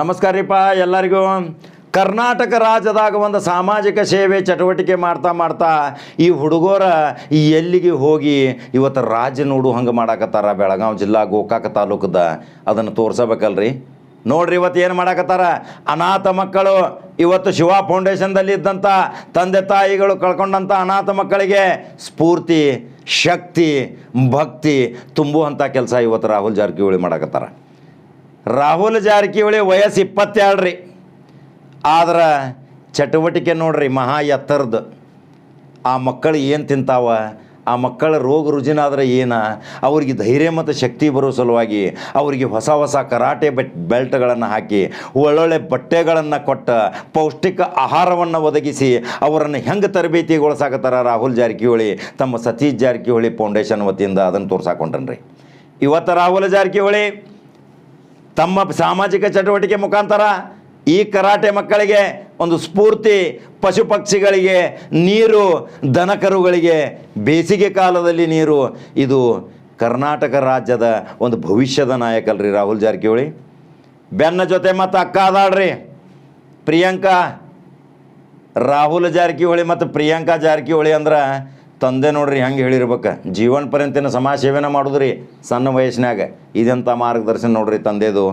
ನಮಸ್ಕಾರ ರೀಪ ಎಲ್ಲರಿಗೂ. ಕರ್ನಾಟಕ ರಾಜ್ಯದಾಗ ಒಂದು ಸಾಮಾಜಿಕ ಸೇವೆ ಚಟುವಟಿಕೆ ಮಾಡ್ತಾ ಮಾಡ್ತಾ ಈ ಹುಡುಗರ ಎಲ್ಲಿಗೆ ಹೋಗಿ ಇವತ್ತು ರಾಜ್ಯ ನೋಡು ಹಂಗೆ ಮಾಡಾಕತ್ತಾರ, ಬೆಳಗಾವಿ ಜಿಲ್ಲಾ, ಗೋಕಾಕ ತಾಲೂಕದ. ಅದನ್ನು ತೋರ್ಸಬೇಕಲ್ರಿ. ನೋಡ್ರಿ ಇವತ್ತು ಏನು ಮಾಡಾಕತ್ತಾರ? ಅನಾಥ ಮಕ್ಕಳು ಇವತ್ತು ಶಿವ ಫೌಂಡೇಶನ್ದಲ್ಲಿ ಇದ್ದಂಥ ತಂದೆ ತಾಯಿಗಳು ಕಳ್ಕೊಂಡಂಥ ಅನಾಥ ಮಕ್ಕಳಿಗೆ ಸ್ಫೂರ್ತಿ, ಶಕ್ತಿ, ಭಕ್ತಿ ತುಂಬುವಂಥ ಕೆಲಸ ಇವತ್ತು ರಾಹುಲ್ ಜಾರಕಿಹೊಳಿ ಮಾಡಾಕತ್ತಾರ. ರಾಹುಲ್ ಜಾರಕಿಹೊಳಿ ವಯಸ್ಸು ಇಪ್ಪತ್ತೆರಡು ರೀ ಆದ್ರೆ ಚಟುವಟಿಕೆ ನೋಡ್ರಿ ಮಹಾ ಎತ್ತರದ್ದು ಆ ಮಕ್ಕಳು ಏನು ತಿಂತಾವ? ಆ ಮಕ್ಕಳ ರೋಗ ರುಜಿನಾದ್ರೆ ಏನ? ಅವ್ರಿಗೆ ಧೈರ್ಯ ಮತ್ತು ಶಕ್ತಿ ಬರೋ ಸಲುವಾಗಿ ಅವರಿಗೆ ಹೊಸ ಹೊಸ ಕರಾಟೆ ಬೆಟ್ ಬೆಲ್ಟ್ಗಳನ್ನು ಹಾಕಿ, ಒಳ್ಳೊಳ್ಳೆ ಬಟ್ಟೆಗಳನ್ನು ಕೊಟ್ಟ, ಪೌಷ್ಟಿಕ ಆಹಾರವನ್ನು ಒದಗಿಸಿ ಅವರನ್ನು ಹೆಂಗೆ ತರಬೇತಿಗೊಳಿಸಾಕತ್ತಾರ ರಾಹುಲ್ ಜಾರಕಿಹೊಳಿ? ತಮ್ಮ ಸತೀಶ್ ಜಾರಕಿಹೊಳಿ ಫೌಂಡೇಶನ್ ವತಿಯಿಂದ ಅದನ್ನು ತೋರ್ಸಾಕೊಂಡ್ರಿ ಇವತ್ತು ರಾಹುಲ್ ಜಾರಕಿಹೊಳಿ ತಮ್ಮ ಸಾಮಾಜಿಕ ಚಟುವಟಿಕೆ ಮುಖಾಂತರ ಈ ಕರಾಟೆ ಮಕ್ಕಳಿಗೆ ಒಂದು ಸ್ಫೂರ್ತಿ, ಪಶು ಪಕ್ಷಿಗಳಿಗೆ ನೀರು, ದನಕರುಗಳಿಗೆ ಬೇಸಿಗೆ ಕಾಲದಲ್ಲಿ ನೀರು. ಇದು ಕರ್ನಾಟಕ ರಾಜ್ಯದ ಒಂದು ಭವಿಷ್ಯದ ನಾಯಕಲ್ರಿ ರಾಹುಲ್ ಜಾರಕಿಹೊಳಿ. ಬೆನ್ನ ಜೊತೆ ಮತ್ತು ಅಕ್ಕ ಅದಾಳ್ರಿ. ಪ್ರಿಯಾಂಕಾ, ರಾಹುಲ್ ಜಾರಕಿಹೊಳಿ ಮತ್ತು ಪ್ರಿಯಾಂಕಾ ಜಾರಕಿಹೊಳಿ ಅಂದ್ರೆ ತಂದೆ ನೋಡ್ರಿ ಹೆಂಗೆ ಹೇಳಿರ್ಬೇಕು. ಜೀವನ ಪರ್ಯಂತಿನ ಸಮಾಜ ಸೇವೆನ ಮಾಡೋದ್ರಿ ಸಣ್ಣ ವಯಸ್ಸಿನಾಗ ಇದೆಂಥ ಮಾರ್ಗದರ್ಶನ ನೋಡ್ರಿ ತಂದೆದು.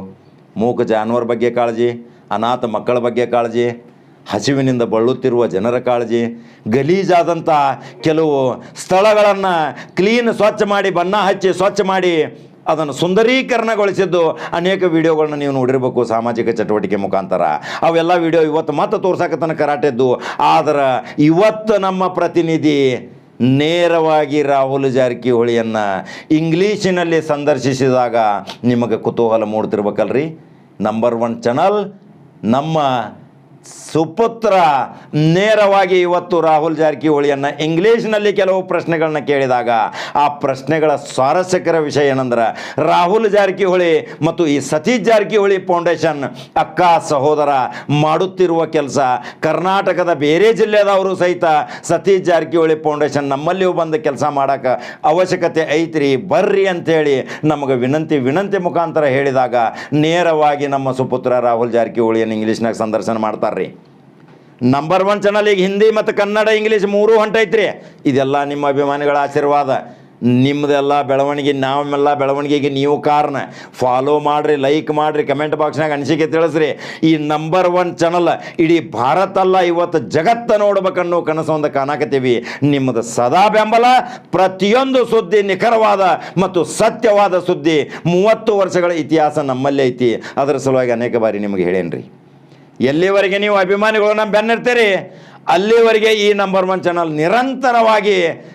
ಮೂಕ ಜಾನುವಾರ ಬಗ್ಗೆ ಕಾಳಜಿ, ಅನಾಥ ಮಕ್ಕಳ ಬಗ್ಗೆ ಕಾಳಜಿ, ಹಸಿವಿನಿಂದ ಬಳಲುತ್ತಿರುವ ಜನರ ಕಾಳಜಿ ಗಲೀಜಾದಂಥ ಕೆಲವು ಸ್ಥಳಗಳನ್ನು ಕ್ಲೀನ್ ಸ್ವಚ್ಛ ಮಾಡಿ, ಬಣ್ಣ ಹಚ್ಚಿ ಸ್ವಚ್ಛ ಮಾಡಿ ಅದನ್ನು ಸುಂದರೀಕರಣಗೊಳಿಸಿದ್ದು ಅನೇಕ ವಿಡಿಯೋಗಳನ್ನ ನೀವು ನೋಡಿರಬೇಕು ಸಾಮಾಜಿಕ ಚಟುವಟಿಕೆ ಮುಖಾಂತರ. ಅವೆಲ್ಲ ವಿಡಿಯೋ ಇವತ್ತು ಮತ್ತೆ ತೋರ್ಸಾಕತನ ಕರಾಟೆದ್ದು. ಆದ್ರೆ ಇವತ್ತು ನಮ್ಮ ಪ್ರತಿನಿಧಿ ನೇರವಾಗಿ ರಾಹುಲ್ ಜಾರಕಿಹೊಳಿಯನ್ನು ಇಂಗ್ಲೀಷಿನಲ್ಲಿ ಸಂದರ್ಶಿಸಿದಾಗ ನಿಮಗೆ ಕುತೂಹಲ ಮೂಡ್ತಿರ್ಬೇಕಲ್ರಿ? ನಂಬರ್ ಒನ್ ಚಾನಲ್ ನಮ್ಮ ಸುಪುತ್ರ ನೇರವಾಗಿ ಇವತ್ತು ರಾಹುಲ್ ಜಾರಕಿಹೊಳಿಯನ್ನು ಇಂಗ್ಲೀಷ್ನಲ್ಲಿ ಕೆಲವು ಪ್ರಶ್ನೆಗಳನ್ನ ಕೇಳಿದಾಗ ಆ ಪ್ರಶ್ನೆಗಳ ಸ್ವಾರಸ್ಯಕರ ವಿಷಯ ಏನಂದ್ರೆ ರಾಹುಲ್ ಜಾರಕಿಹೊಳಿ ಮತ್ತು ಈ ಸತೀಶ್ ಜಾರಕಿಹೊಳಿ ಫೌಂಡೇಶನ್ ಅಕ್ಕ ಸಹೋದರ ಮಾಡುತ್ತಿರುವ ಕೆಲಸ ಕರ್ನಾಟಕದ ಬೇರೆ ಜಿಲ್ಲೆದವರು ಸಹಿತ ಸತೀಶ್ ಜಾರಕಿಹೊಳಿ ಫೌಂಡೇಶನ್ ನಮ್ಮಲ್ಲಿಯೂ ಬಂದು ಕೆಲಸ ಮಾಡೋಕೆ ಅವಶ್ಯಕತೆ ಐತ್ರಿ, ಬರ್ರಿ ಅಂತೇಳಿ ನಮಗೆ ವಿನಂತಿ ವಿನಂತಿ ಮುಖಾಂತರ ಹೇಳಿದಾಗ ನೇರವಾಗಿ ನಮ್ಮ ಸುಪುತ್ರ ರಾಹುಲ್ ಜಾರಕಿಹೊಳಿಯನ್ನು ಇಂಗ್ಲೀಷ್ನಾಗ ಸಂದರ್ಶನ ಮಾಡ್ತಾರ್ರಿ ನಂಬರ್ ಒನ್ ಚಾನಲ್ ಈಗ ಹಿಂದಿ ಮತ್ತು ಕನ್ನಡ ಇಂಗ್ಲೀಷ್ ಮೂರೂ ಹೊಂಟೈತ್ರಿ ಇದೆಲ್ಲ ನಿಮ್ಮ ಅಭಿಮಾನಿಗಳ ಆಶೀರ್ವಾದ. ನಿಮ್ಮದೆಲ್ಲ ಬೆಳವಣಿಗೆ, ನಾವೆಲ್ಲ ಬೆಳವಣಿಗೆಗೆ ನೀವು ಕಾರಣ. ಫಾಲೋ ಮಾಡಿರಿ ಲೈಕ್ ಮಾಡಿರಿ ಕಮೆಂಟ್ ಬಾಕ್ಸ್ನಾಗ ಅನಿಸಿಕೆ ತಿಳಿಸ್ರಿ. ಈ ನಂಬರ್ ಒನ್ ಚಾನಲ್ ಇಡೀ ಭಾರತ ಅಲ್ಲ, ಇವತ್ತು ಜಗತ್ತ ನೋಡ್ಬೇಕನ್ನೋ ಕನಸು ಒಂದು ಕಾಣಕತ್ತೀವಿ. ನಿಮ್ಮದು ಸದಾ ಬೆಂಬಲ, ಪ್ರತಿಯೊಂದು ಸುದ್ದಿ ನಿಖರವಾದ ಮತ್ತು ಸತ್ಯವಾದ ಸುದ್ದಿ ಮೂವತ್ತು ವರ್ಷಗಳ ಇತಿಹಾಸ ನಮ್ಮಲ್ಲೇ ಐತಿ. ಅದರ ಸಲುವಾಗಿ ಅನೇಕ ಬಾರಿ ನಿಮಗೆ ಹೇಳೇನ್ರಿ. ಎಲ್ಲಿವರೆಗೆ ನೀವು ಅಭಿಮಾನಿಗಳನ್ನ ಬೆನ್ನಿರ್ತೀರಿ? ಅಲ್ಲಿವರೆಗೆ ಈ ನಂಬರ್ ಒನ್ ಚಾನಲ್ ನಿರಂತರವಾಗಿ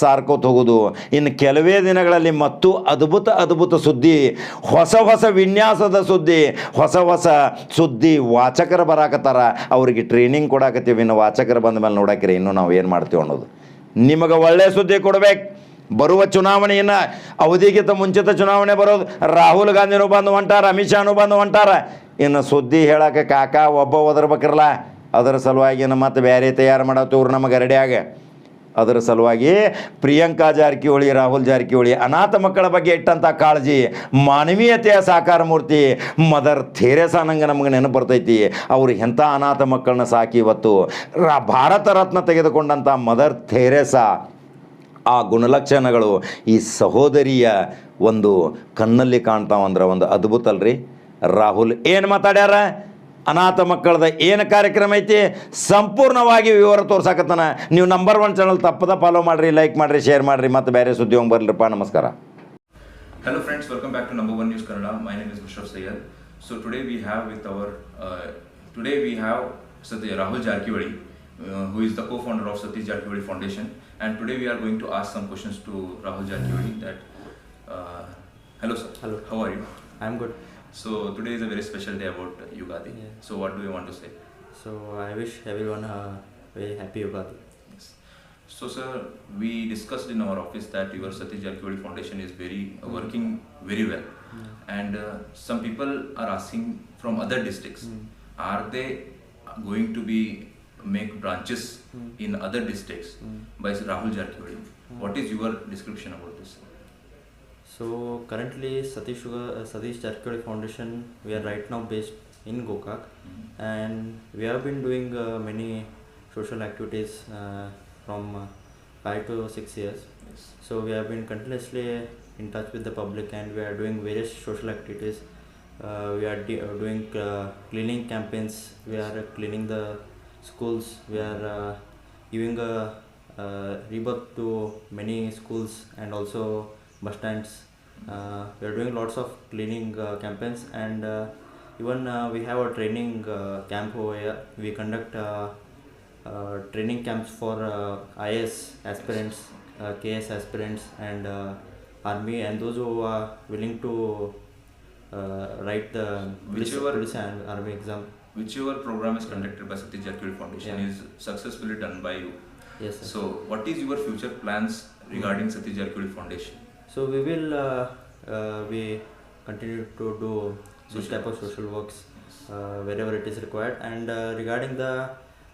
ಸಾರ್ಕೋತ ಹೋಗೋದು ಇನ್ನು ಕೆಲವೇ ದಿನಗಳಲ್ಲಿ ಮತ್ತು ಅದ್ಭುತ ಅದ್ಭುತ ಸುದ್ದಿ, ಹೊಸ ಹೊಸ ವಿನ್ಯಾಸದ ಸುದ್ದಿ, ಹೊಸ ಹೊಸ ಸುದ್ದಿ ವಾಚಕರು ಬರಾಕತ್ತಾರ. ಅವರಿಗೆ ಟ್ರೈನಿಂಗ್ ಕೊಡಾಕತ್ತೀವಿ. ಇನ್ನು ವಾಚಕರು ಬಂದ ಮೇಲೆ ನೋಡಾಕಿರಿ. ಇನ್ನು ನಾವು ಏನು ಮಾಡ್ತೀವಿ ಅನ್ನೋದು. ನಿಮಗೆ ಒಳ್ಳೆಯ ಸುದ್ದಿ ಕೊಡ್ಬೇಕು. ಬರುವ ಚುನಾವಣೆಯನ್ನು ಅವಧಿಗಿಂತ ಮುಂಚಿತ ಚುನಾವಣೆ ಬರೋದು. ರಾಹುಲ್ ಗಾಂಧಿನೂ ಬಂದು ಹೊಂಟಾರ, ಅಮಿತ್ ಶಾನು ಬಂದು ಹೊಂಟಾರ. ಇನ್ನು ಸುದ್ದಿ ಹೇಳಕ್ಕೆ ಕಾಕ ಒಬ್ಬ ಒದರ್ಬೇಕಿರಲ್ಲ, ಅದರ ಸಲುವಾಗಿ ನಮ್ಮ ಮತ್ತೆ ಬೇರೆ ತಯಾರು ಮಾಡತ್ತವ್ರು ನಮಗೆ ರೆಡಿಯಾಗ. ಅದರ ಸಲುವಾಗಿ ಪ್ರಿಯಾಂಕಾ ಜಾರಕಿಹೊಳಿ, ರಾಹುಲ್ ಜಾರಕಿಹೊಳಿ ಅನಾಥ ಮಕ್ಕಳ ಬಗ್ಗೆ ಇಟ್ಟಂಥ ಕಾಳಜಿ, ಮಾನವೀಯತೆಯ ಸಾಕಾರ ಮೂರ್ತಿ, ಮದರ್ ಥೇರೆಸಾ ನಂಗೆ ನಮಗೆ ನೆನಪು ಬರ್ತೈತಿ. ಅವರು ಎಂಥ ಅನಾಥ ಮಕ್ಕಳನ್ನ ಸಾಕಿ ಇವತ್ತು ರಾ ಭಾರತ ರತ್ನ ತೆಗೆದುಕೊಂಡಂಥ ಮದರ್ ಥೇರೆಸಾ. ಆ ಗುಣಲಕ್ಷಣಗಳು ಈ ಸಹೋದರಿಯ ಒಂದು ಕಣ್ಣಲ್ಲಿ ಕಾಣ್ತಾವಂದ್ರೆ ಒಂದು ಅದ್ಭುತ ಅಲ್ರಿ ರಾಹುಲ್ ಏನು ಮಾತಾಡ್ಯಾರ? ಅನಾಥ ಮಕ್ಕಳದ ಏನು ಕಾರ್ಯಕ್ರಮ ಐತಿ? ಸಂಪೂರ್ಣವಾಗಿ ವಿವರ ತೋರ್ಸಾಕತ್ತಾನ. ನೀವು ನಂಬರ್ ಒನ್ ಚಾನಲ್ ತಪ್ಪದ ಫಾಲೋ ಮಾಡಿರಿ ಲೈಕ್ ಮಾಡಿರಿ ಶೇರ್ ಮಾಡಿರಿ ಮತ್ತು ಬೇರೆ ಸುದ್ದಿ ಹೋಗಿ ಬರ್ಲಿಪ್ಪ. ನಮಸ್ಕಾರ. Hello friends welcome back to number one news Kannada my name is ವಿಶ್ವಪ್ Syed so today we have with our today we have ಸತಿ Rahul Jarkiholi who is the co founder of Satish Jarkiholi foundation and today we are going to ask some questions to Rahul Jarkiholi that hello sir hello how are you I am good So today is a very special day about Yugadi. Yeah. So what do you want to say? So I wish everyone a very happy Ugadi. Yes. So, sir, we discussed in our office that your Satish Jarkiwadi Foundation is very uh, working very well, and uh, some people are asking from other districts, are they going to be make branches in other districts by Rahul Jarkiwadi? What is your description about this? So currently Satish Suga, uh, Satish Jarkiwadi Foundation we are right now based in Gokak, and we have been doing uh, many social activities uh, from uh, five to six years. Yes. So we have been continuously in touch with the public, and we are doing various social activities. Uh, we are de- uh, doing uh, cleaning campaigns. We are uh, cleaning the schools. We are uh, giving a uh, rebirth to many schools and also bus stands. Uh, we are doing lots of cleaning uh, campaigns, and uh, even uh, we have a training uh, camp over here. We conduct. Uh, training camps for uh, IS aspirants, uh, KS aspirants, and uh, army, and those who are willing to uh, write the Whichever- police and army exam. Whichever program is conducted by Jarkiwali Foundation Yeah. is successfully done by you. Yes, sir. So, what is your future plans regarding Satish Jarkiwali Foundation? So we will uh, uh, we continue to do this type of social works uh, wherever it is required. And uh, regarding the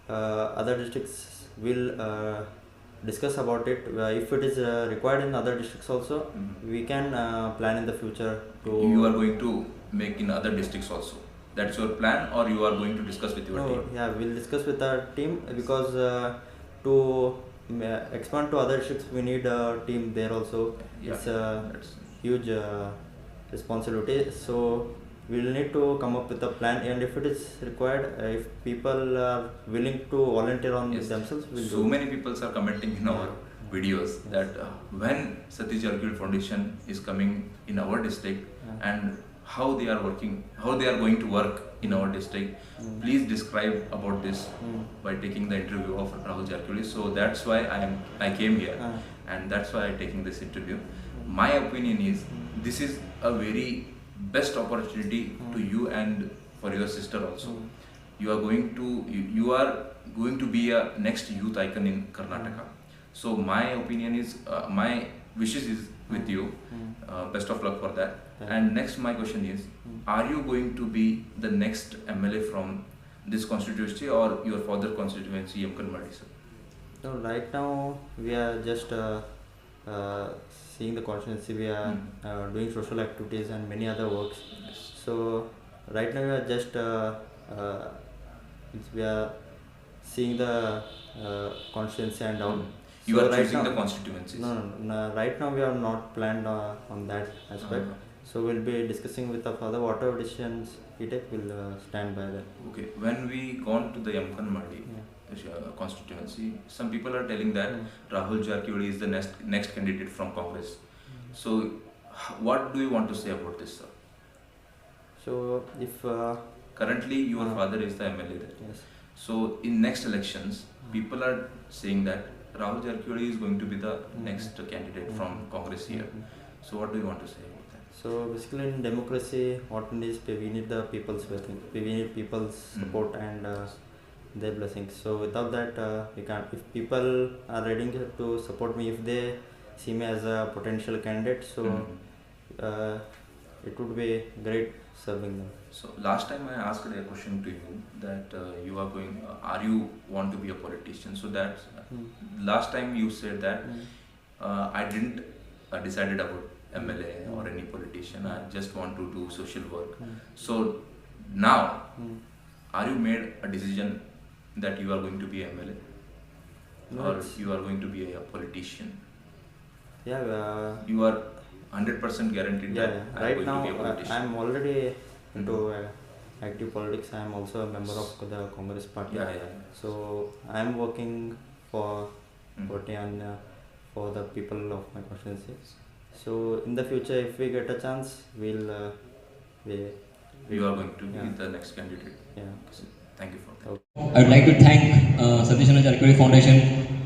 uh, other districts, we'll uh, discuss about it. Uh, if it is uh, required in other districts also, Mhm. we can uh, plan in the future to. You are going to make in other districts also. That's your plan, or you are going to discuss with your No, team? yeah, we'll discuss with our team because uh, to expand to other districts, we need a team there also. Yeah, It's a that's- huge uh, responsibility. So we'll need to come up with a plan, and if it is required, uh, if people are willing to volunteer on Yes. themselves, we'll so many people are commenting in our Yeah. videos Yes. that uh, when Satish Jarkiwali Foundation is coming in our district Yeah. and how they are working, how they are going to work in our district. Mm. Please describe about this Mm. by taking the interview of Rahul Jarkiwali. So that's why I am I came here, Ah. and that's why I am taking this interview. My opinion is this is a very best opportunity to Mm. you and for your sister also you are going to you, you are going to be a next youth icon in karnataka so my opinion is uh, my wishes is with you uh, best of luck for that and next my question is Mm. are you going to be the next mla from this constituency or your father constituency Yamkanmadi sir So right now we are just uh, uh, seeing the constituency. We are Mm. uh, doing social activities and many other works. yes. So right now we are just uh, uh, we are seeing the uh, constituency and all. you So are right choosing now, the constituencies No, no, no, Right now we are not planned uh, on that aspect. Uh-huh. So we'll be discussing with the father whatever decisions he take. We'll uh, stand by that. okay when we gone to the Yamkanmadi Yeah. uh, constituency some people are telling that Mm. Rahul Jarkiwali is the next next candidate from Congress. So, what do you want to say about this, sir? So if uh, Currently, your Uh. father is the MLA there. yes. So, in next elections, people are saying that Rahul Jarkiwali is going to be the next candidate from. Congress here. So, what do you want to say? So basically, in democracy, what we need is we need the people's blessing. We need people's Mm. support and uh, their blessings. So without that, uh, we can't. If people are ready to support me, if they see me as a potential candidate, so Mhm. uh, it would be great serving them. So, last time I asked a question to you that uh, you are going, uh, are you want to be a politician? So, that Mm. last time you said that Mm. uh, I didn't uh, decided about MLA or any politician. I just want to do social work. Mm. So now, Mm. are you made a decision that you are going to be MLA No, or you are going to be a politician? Yeah. Uh, You are hundred percent guaranteed yeah, that yeah. Right now a uh. I'm already into uh, active politics. I'm also a member of the Congress party. yeah, yeah. So I'm working for Mhm. on uh, for the people of my constituency. So in the future, if we get a chance, we'll uh, we, You are going to be Yeah. the next candidate. yeah. So, Thank you for that. Okay. I would like to thank uh, Satish Anand Foundation.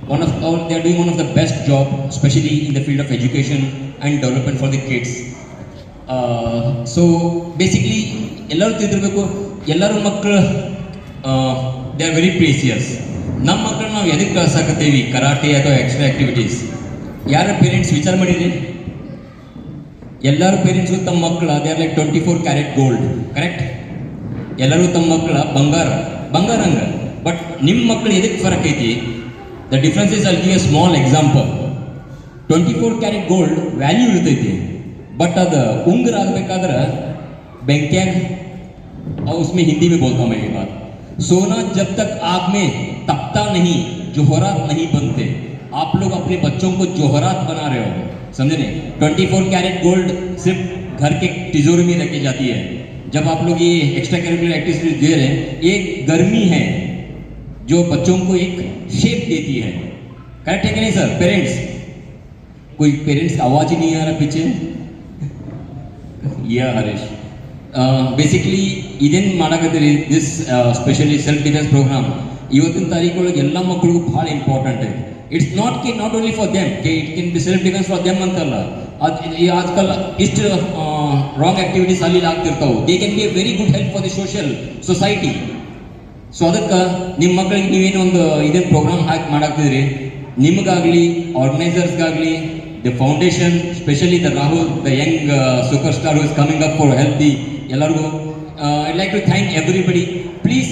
One of our, they are doing one of the best job, especially in the field of education and development for the kids. so basically ಎಲ್ಲರೂ ತಿಳ್ದಿರ್ಬೇಕು ಎಲ್ಲರೂ ಮಕ್ಕಳು they are very ಪ್ರೇಸಿಯಸ್ ನಮ್ಮ ಮಕ್ಕಳು ನಾವು ಎದಕ್ಕೆ ಕಳ್ಸಾಕತ್ತೀವಿ karate ಅಥವಾ extra activities ಯಾರ ಪೇರೆಂಟ್ಸ್ ವಿಚಾರ ಮಾಡಿರಿ ಎಲ್ಲರ ಪೇರೆಂಟ್ಸು ತಮ್ಮ ಮಕ್ಕಳ they are like twenty four carat gold correct ಎಲ್ಲರೂ ತಮ್ಮ ಮಕ್ಕಳ ಬಂಗಾರ ಬಂಗಾರ ಹಂಗ ಬಟ್ ನಿಮ್ಮ ಮಕ್ಕಳು ಎದಕ್ಕೆ ಫರಕ್ ಐತಿ the difference is I'll give a small example twenty four carat gold value ಇರ್ತೈತಿ ಬಟ್ ಅದು ಉಂಗುರ ಆಗ್ಬೇಕಾದ್ರೆ ಬೆಂಕ್ಯಾಗ और उसमें हिंदी में बोलता हूँ मैं ये बात सोना जब तक आग में तपता नहीं जोहरात नहीं बनते आप लोग अपने बच्चों को जोहरात बना रहे हो समझे नहीं ट्वेंटी फोर कैरेट गोल्ड सिर्फ घर के तिजोरी में रखी जाती है जब आप लोग ये एक्स्ट्रा करिकुलर एक्टिविटीज दे रहे हैं एक गर्मी है जो बच्चों को एक शेप देती है करेक्ट है कि नहीं सर पेरेंट्स कोई पेरेंट्स का आवाज ही नहीं आ रहा पीछे ಯಾ ಹರೀಶ್ ಬೇಸಿಕ್ಲಿ ಇದೇನು ಮಾಡಕತ್ತೀರಿ this specially self defence programme ಇವತ್ತಿನ ತಾರೀಕೊಳಗೆ ಎಲ್ಲ ಮಕ್ಕಳಿಗೂ ಭಾಳ ಇಂಪಾರ್ಟೆಂಟ್ ಇದೆ it's not K not only for them it can be self defence for them ಅಂತಲ್ಲ. ಅದು ಈ ಇಷ್ಟು ರಾಂಗ್ ಆಕ್ಟಿವಿಟೀಸ್ ಅಲ್ಲಿ ಆಗ್ತಿರ್ತಾವೆ. They can be a very good help for the social society so ಅದಕ್ಕೆ ನಿಮ್ಮ ಮಕ್ಕಳಿಗೆ ನೀವೇನು ಒಂದು ಇದೇ ಪ್ರೋಗ್ರಾಮ್ ಹಾಕಿ ಮಾಡಾಕ್ತಿದ್ರಿ? ನಿಮಗಾಗಲಿ ಆರ್ಗನೈಸರ್ಸ್ಗಾಗಲಿ the foundation specially the Rahul the young super star is coming up for healthy ಎಲ್ಲರಿಗೂ I like to thank everybody please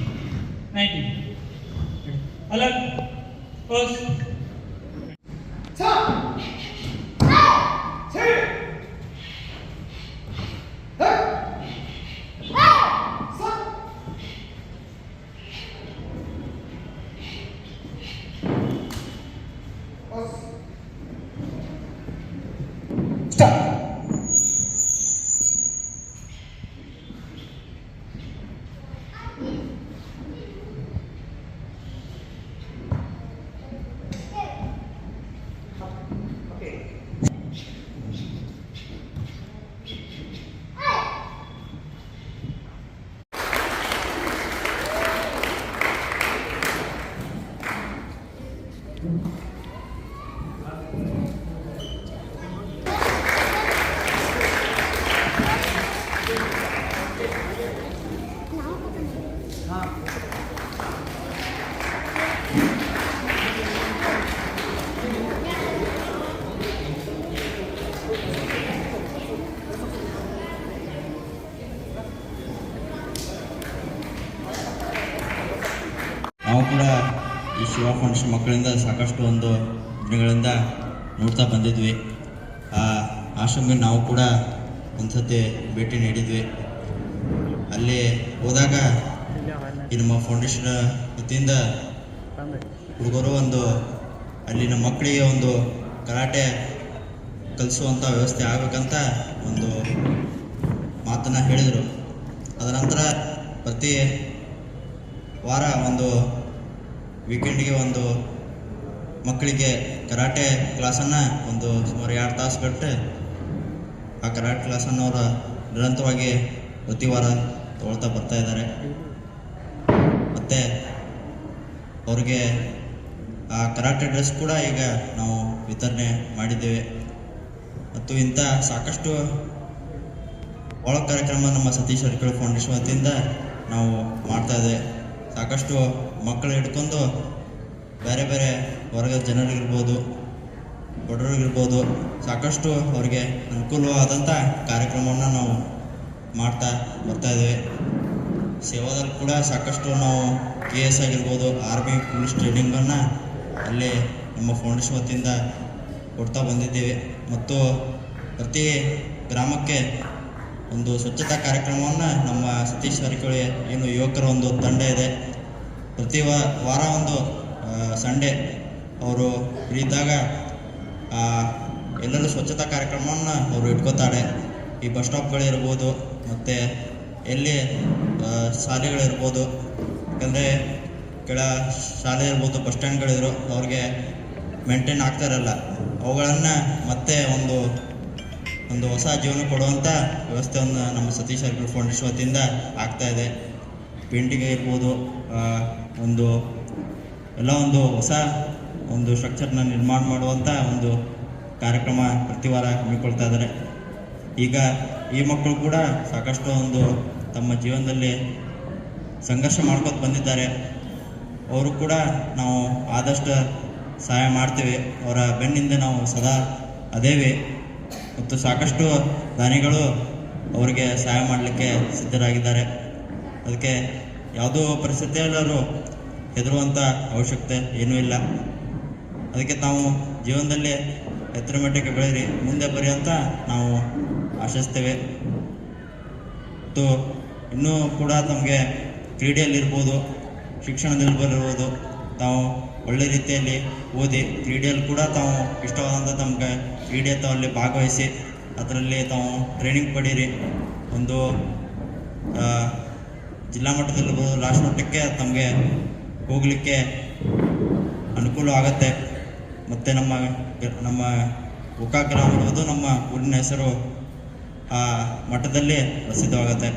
nineteen अलग फ़र्स्ट ನಾವು ಕೂಡ ಈ ಶಿವ ಫಂಡ್ಸ್ ಮಕ್ಕಳಿಂದ ಸಾಕಷ್ಟು ಒಂದು ದಿನಗಳಿಂದ ನೋಡ್ತಾ ಬಂದಿದ್ವಿ. ಆ ಆಶ್ರಮಕ್ಕೆ ನಾವು ಕೂಡ ಒಂದು ಸತಿ ಭೇಟಿ ನೀಡಿದ್ವಿ. ಅಲ್ಲಿ ಹೋದಾಗ ಈ ನಮ್ಮ ಫೌಂಡೇಶನ್ ವತಿಯಿಂದ ಹುಡುಗರು ಒಂದು ಅಲ್ಲಿನ ಮಕ್ಕಳಿಗೆ ಒಂದು ಕರಾಟೆ ಕಲಿಸುವಂಥ ವ್ಯವಸ್ಥೆ ಆಗಬೇಕಂತ ಒಂದು ಮಾತನ್ನು ಹೇಳಿದರು. ಅದರ ನಂತರ ಪ್ರತಿ ವಾರ ಒಂದು ವೀಕೆಂಡಿಗೆ ಒಂದು ಮಕ್ಕಳಿಗೆ ಕರಾಟೆ ಕ್ಲಾಸನ್ನು ಒಂದು ಸುಮಾರು ಎರಡು ತಾಸು ಬಿಟ್ಟು ಆ ಕರಾಟೆ ಕ್ಲಾಸನ್ನು ಅವರು ನಿರಂತರವಾಗಿ ಪ್ರತಿ ವಾರ ತೊಗೊಳ್ತಾ ಬರ್ತಾ ಇದ್ದಾರೆ. ಮತ್ತು ಅವ್ರಿಗೆ ಆ ಕರಾಟೆ ಡ್ರೆಸ್ ಕೂಡ ಈಗ ನಾವು ವಿತರಣೆ ಮಾಡಿದ್ದೇವೆ. ಮತ್ತು ಇಂಥ ಸಾಕಷ್ಟು ಒಳ ಕಾರ್ಯಕ್ರಮ ನಮ್ಮ ಸತೀಶ್ ಅಡ್ಕಳ್ ಫೌಂಡೇಶನ್ ವತಿಯಿಂದ ನಾವು ಮಾಡ್ತಾ ಇದ್ದೇವೆ. ಸಾಕಷ್ಟು ಮಕ್ಕಳು ಹಿಡ್ಕೊಂಡು ಬೇರೆ ಬೇರೆ ವರ್ಗದ ಜನರಿಗಿರ್ಬೋದು ಬಡವರಿಗಿರ್ಬೋದು ಸಾಕಷ್ಟು ಅವರಿಗೆ ಅನುಕೂಲವಾದಂಥ ಕಾರ್ಯಕ್ರಮವನ್ನು ನಾವು ಮಾಡ್ತಾ ಬರ್ತಾ ಇದ್ದೇವೆ. ಸೇವಾದಲ್ಲಿ ಕೂಡ ಸಾಕಷ್ಟು ನಾವು ಕೆ ಎಸ್ ಆಗಿರ್ಬೋದು, ಆರ್ಮಿ ಪೊಲೀಸ್ ಟ್ರೈನಿಂಗನ್ನು ಅಲ್ಲಿ ನಮ್ಮ ಫೌಂಡೇಶನ್ ವತಿಯಿಂದ ಕೊಡ್ತಾ ಬಂದಿದ್ದೇವೆ. ಮತ್ತು ಪ್ರತಿ ಗ್ರಾಮಕ್ಕೆ ಒಂದು ಸ್ವಚ್ಛತಾ ಕಾರ್ಯಕ್ರಮವನ್ನು ನಮ್ಮ ಸತೀಶ್ ಜಾರಕಿಹೊಳಿ ಏನು ಯುವಕರ ಒಂದು ತಂಡ ಇದೆ. ಪ್ರತಿ ವಾರ ಒಂದು ಸಂಡೇ ಅವರು ಫ್ರೀ ಇದ್ದಾಗ ಎಲ್ಲರೂ ಸ್ವಚ್ಛತಾ ಕಾರ್ಯಕ್ರಮವನ್ನು ಅವರು ಇಟ್ಕೋತಾಳೆ ಈ ಬಸ್ ಸ್ಟಾಪ್ಗಳಿರ್ಬೋದು ಮತ್ತು ಎಲ್ಲಿ ಶಾಲೆಗಳಿರ್ಬೋದು ಯಾಕಂದರೆ ಕೆಳ ಶಾಲೆ ಇರ್ಬೋದು, ಬಸ್ ಸ್ಟ್ಯಾಂಡ್ಗಳಿದ್ರು, ಅವ್ರಿಗೆ ಮೇಂಟೈನ್ ಆಗ್ತಾ ಇರಲ್ಲ. ಅವುಗಳನ್ನು ಮತ್ತೆ ಒಂದು ಒಂದು ಹೊಸ ಜೀವನ ಕೊಡುವಂಥ ವ್ಯವಸ್ಥೆಯನ್ನು ನಮ್ಮ ಸತೀಶ್ ಅರ್ಗಲ್ ಫೌಂಡೇಶನ್ ವತಿಯಿಂದ ಆಗ್ತಾ ಇದೆ. ಪೇಂಟಿಂಗ್ ಇರ್ಬೋದು ಒಂದು ಎಲ್ಲ ಒಂದು ಹೊಸ ಒಂದು ಸ್ಟ್ರಕ್ಚರ್ನ ನಿರ್ಮಾಣ ಮಾಡುವಂಥ ಒಂದು ಕಾರ್ಯಕ್ರಮ ಪ್ರತಿ ವಾರ ಹಮ್ಮಿಕೊಳ್ತಾ ಇದ್ದಾರೆ. ಈಗ ಈ ಮಕ್ಕಳು ಕೂಡ ಸಾಕಷ್ಟು ಒಂದು ತಮ್ಮ ಜೀವನದಲ್ಲಿ ಸಂಘರ್ಷ ಮಾಡ್ಕೊತ ಬಂದಿದ್ದಾರೆ. ಅವರು ಕೂಡ ನಾವು ಆದಷ್ಟು ಸಹಾಯ ಮಾಡ್ತೇವೆ. ಅವರ ಬೆನ್ನಿಂದ ನಾವು ಸದಾ ಅದೇವಿ. ಮತ್ತು ಸಾಕಷ್ಟು ದಾನಿಗಳು ಅವರಿಗೆ ಸಹಾಯ ಮಾಡಲಿಕ್ಕೆ ಸಿದ್ಧರಾಗಿದ್ದಾರೆ. ಅದಕ್ಕೆ ಯಾವುದೋ ಪರಿಸ್ಥಿತಿಯಲ್ಲಿ ಅವರು ಹೆದರುವಂಥ ಅವಶ್ಯಕತೆ ಏನೂ ಇಲ್ಲ. ಅದಕ್ಕೆ ನಾವು ಜೀವನದಲ್ಲಿ ಎತ್ತರ ಮಟ್ಟಕ್ಕೆ ಬೆಳೀರಿ ಮುಂದೆ ಬರಿ ಅಂತ ನಾವು ಆಶಿಸ್ತೇವೆ. ಮತ್ತು ಇನ್ನೂ ಕೂಡ ತಮಗೆ ಕ್ರೀಡೆಯಲ್ಲಿರ್ಬೋದು, ಶಿಕ್ಷಣದಲ್ಲಿ ಬರಿರ್ಬೋದು ತಾವು ಒಳ್ಳೆ ರೀತಿಯಲ್ಲಿ ಓದಿ ಕ್ರೀಡೆಯಲ್ಲಿ ಕೂಡ ತಾವು ಇಷ್ಟವಾದಂಥ ತಮಗೆ ಕ್ರೀಡೆ ತಾವಲ್ಲಿ ಭಾಗವಹಿಸಿ, ಅದರಲ್ಲಿ ತಾವು ಟ್ರೈನಿಂಗ್ ಪಡೀರಿ. ಒಂದು ಜಿಲ್ಲಾ ಮಟ್ಟದಲ್ಲಿರ್ಬೋದು ರಾಷ್ಟ್ರ ಮಟ್ಟಕ್ಕೆ ತಮಗೆ ಹೋಗಲಿಕ್ಕೆ ಅನುಕೂಲ ಆಗತ್ತೆ. ಮತ್ತು ನಮ್ಮ ನಮ್ಮ ಉಕಾಗ್ರಾಮ ಇರ್ಬೋದು ನಮ್ಮ ಊರಿನ ಹೆಸರು ಆ ಮಟ್ಟದಲ್ಲಿ ಪ್ರಸಿದ್ಧವಾಗುತ್ತೆ.